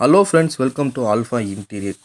hello friends welcome to alpha interior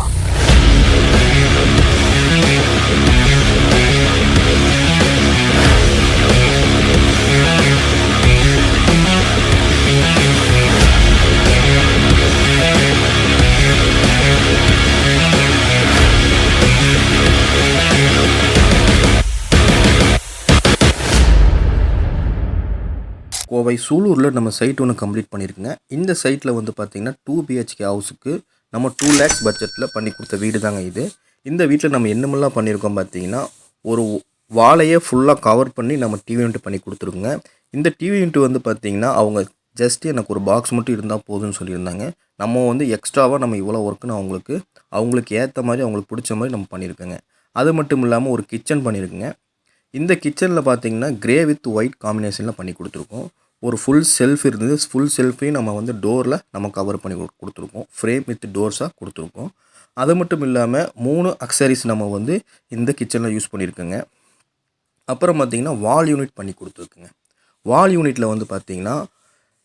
Kovai சூலூரில் நம்ம side ஒன்று complete பண்ணியிருக்குங்க இந்த சைட்டில் வந்து பார்த்திங்கன்னா டூ பிஹெச்கே ஹவுஸுக்கு நம்ம டூ லேக்ஸ் பட்ஜெட்டில் பண்ணி கொடுத்த வீடு தாங்க இது. இந்த வீட்டில் நம்ம என்னமெல்லாம் பண்ணியிருக்கோம் பார்த்தீங்கன்னா ஒரு வாழையை ஃபுல்லாக கவர் பண்ணி நம்ம டிவி யூனிட் பண்ணி கொடுத்துருக்குங்க. இந்த டிவி யூனிட் வந்து பார்த்திங்கன்னா அவங்க ஜஸ்ட் எனக்கு ஒரு பாக்ஸ் மட்டும் இருந்தால் போதும்னு சொல்லியிருந்தாங்க. நம்ம வந்து எக்ஸ்ட்ராவாக நம்ம இவ்வளோ ஒர்க்குன்னு அவங்களுக்கு அவங்களுக்கு ஏற்ற மாதிரி அவங்களுக்கு பிடிச்ச மாதிரி நம்ம பண்ணியிருக்கோங்க அது மட்டும் இல்லாமல் ஒரு கிச்சன் பண்ணியிருக்குங்க இந்த கிச்சனில் பார்த்தீங்கன்னா கிரே வித் ஒயிட் காம்பினேஷனில் பண்ணி கொடுத்துருக்கோம். ஒரு ஃபுல் செல்ஃப் இருந்தது. ஃபுல் செல்ஃபையும் நம்ம வந்து டோரில் நம்ம கவர் பண்ணி கொடு- கொடுத்துருக்கோம். ஃப்ரேம் வித் டோர்ஸாக கொடுத்துருக்கோம். அது மட்டும் இல்லாமல் மூணு அக்சரிஸ் நம்ம வந்து இந்த கிச்சனில் யூஸ் பண்ணியிருக்கோங்க. அப்புறம் பார்த்தீங்கன்னா வால் யூனிட் பண்ணி கொடுத்துருக்குங்க. வால் யூனிட்டில் வந்து பார்த்திங்கன்னா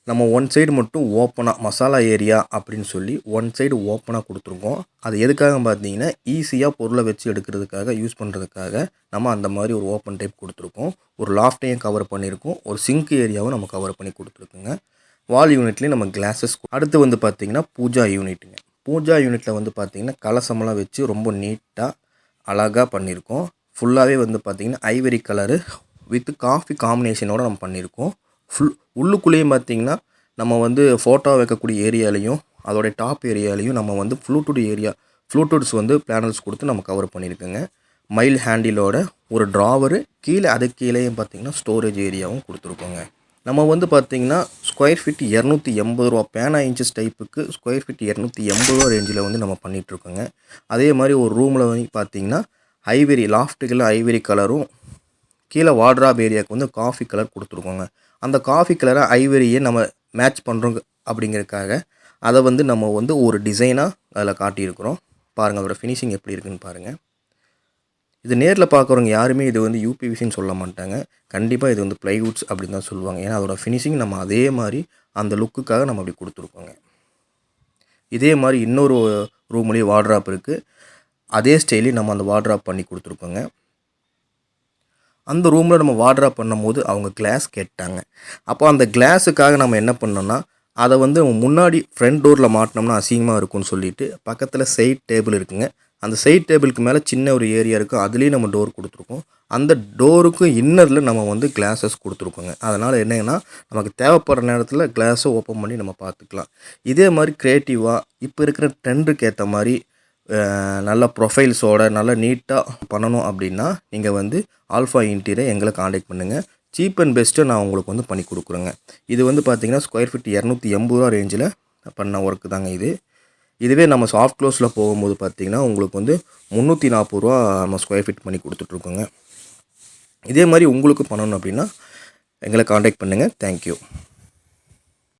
நம்ம ஒன் சைடு மட்டும் ஓப்பனாக மசாலா ஏரியா அப்படின்னு சொல்லி ஒன் சைடு ஓப்பனாக கொடுத்துருக்கோம். அது எதுக்காக பார்த்தீங்கன்னா ஈஸியாக பொருளை வச்சு எடுக்கிறதுக்காக யூஸ் பண்ணுறதுக்காக நம்ம அந்த மாதிரி ஒரு ஓப்பன் டைப் கொடுத்துருக்கோம். ஒரு லாஃப்டையும் கவர் பண்ணியிருக்கோம். ஒரு சிங்க் ஏரியாவும் நம்ம கவர் பண்ணி கொடுத்துருக்குங்க. வால் யூனிட்லேயும் நம்ம கிளாஸஸ் அடுத்து வந்து பார்த்திங்கன்னா பூஜா யூனிட்டுங்க பூஜா யூனிட்டில் வந்து பார்த்திங்கன்னா கலசமெல்லாம் வச்சு ரொம்ப நீட்டாக அழகாக பண்ணியிருக்கோம். ஃபுல்லாகவே வந்து பார்த்திங்கன்னா ஐவரி கலரு வித் காஃபி காம்பினேஷனோட நம்ம பண்ணியிருக்கோம். ஃபுல் உள்ளுக்குள்ளேயும் பார்த்தீங்கன்னா நம்ம வந்து ஃபோட்டோ வைக்கக்கூடிய ஏரியாலையும் அதோடைய டாப் ஏரியாலையும் நம்ம வந்து ஃப்ளூடூட் ஏரியா ஃப்ளூடூட்ஸ் வந்து பேனல்ஸ் கொடுத்து நம்ம கவர் பண்ணியிருக்கோங்க. மைல் ஹேண்டிலோட ஒரு ட்ராவரு கீழே அதுக்கு கீழேயும் பார்த்தீங்கன்னா ஸ்டோரேஜ் ஏரியாவும் கொடுத்துருக்கோங்க. நம்ம வந்து பார்த்தீங்கன்னா ஸ்கொயர் ஃபீட் இரநூத்தி எண்பது ரூபா பேனா இன்ச்சஸ் டைப்புக்கு ஸ்கொயர் ஃபீட் இரநூத்தி எண்பது ரூபா ரேஞ்சில் வந்து நம்ம பண்ணிகிட்ருக்கோங்க அதே மாதிரி ஒரு ரூமில் வந்து பார்த்தீங்கன்னா ஐவரி லாஃப்ட்டுக்குள்ள ஐவரி கலரும் கீழே வார்ட்ராப் ஏரியாவுக்கு வந்து காஃபி கலர் கொடுத்துருக்கோங்க. அந்த காஃபி கலரை ஐவரியை நம்ம மேட்ச் பண்ணுறோம் அப்படிங்கிறதுக்காக அதை வந்து நம்ம வந்து ஒரு டிசைனாக அதில் காட்டியிருக்கிறோம். பாருங்கள் அதோடய ஃபினிஷிங் எப்படி இருக்குன்னு பாருங்கள் இது நேரில் பார்க்குறவங்க யாருமே இது வந்து யூபிவிசின்னு சொல்ல மாட்டாங்க. கண்டிப்பாக இது வந்து ப்ளைவுட்ஸ் அப்படின்னு தான் சொல்லுவாங்க. ஏன்னா அதோடய ஃபினிஷிங் நம்ம அதே மாதிரி அந்த லுக்குக்காக நம்ம அப்படி கொடுத்துருக்கோங்க. இதே மாதிரி இன்னொரு ரூம்லேயே வார்ட்ராப் இருக்குது அதே ஸ்டைலையும் நம்ம அந்த வார்ட்ராப் பண்ணி கொடுத்துருக்கோங்க. அந்த ரூமில் நம்ம வாட்ரா பண்ணும்போது அவங்க கிளாஸ் கேட்டாங்க. அப்போ அந்த கிளாஸுக்காக நம்ம என்ன பண்ணோம்னா அதை வந்து முன்னாடி ஃப்ரண்ட் டோரில் மாட்டினோம்னா அசிங்கமாக இருக்கும்னு சொல்லிட்டு பக்கத்தில் சைட் டேபிள் இருக்குங்க. அந்த சைட் டேபிளுக்கு மேலே சின்ன ஒரு ஏரியா இருக்கும் அதுலேயும் நம்ம டோர் கொடுத்துருக்கோம். அந்த டோருக்கும் இன்னரில் நம்ம வந்து கிளாஸஸ் கொடுத்துருக்கோங்க. அதனால் என்னங்கன்னா நமக்கு தேவைப்படுற நேரத்தில் கிளாஸை ஓப்பன் பண்ணி நம்ம பார்த்துக்கலாம். இதே மாதிரி க்ரியேட்டிவாக இப்போ இருக்கிற ட்ரெண்டுக்கு ஏற்ற மாதிரி நல்ல ப்ரொஃபைல்ஸோட நல்ல நீட்டாக பண்ணணும் அப்படின்னா நீங்கள் வந்து ஆல்ஃபா இன்டீரியர் எங்களை காண்டாக்ட் பண்ணுங்கள் சீப் அண்ட் பெஸ்ட்டு நான் உங்களுக்கு வந்து பண்ணி கொடுக்குறேங்க. இது வந்து பார்த்தீங்கன்னா ஸ்கொயர் ஃபீட் இரநூத்தி எண்பது ரூபா ரேஞ்சில் பண்ண ஒர்க்கு தாங்க இது. இதுவே நம்ம சாஃப்ட் க்ளோஸில் போகும்போது பார்த்தீங்கன்னா உங்களுக்கு வந்து முந்நூற்றி நாற்பது ரூபா நம்ம ஸ்கொயர் ஃபீட் பண்ணி கொடுத்துட்ருக்கோங்க. இதே மாதிரி உங்களுக்கு பண்ணணும் அப்படின்னா எங்களை காண்டாக்ட் பண்ணுங்கள் தேங்க்யூ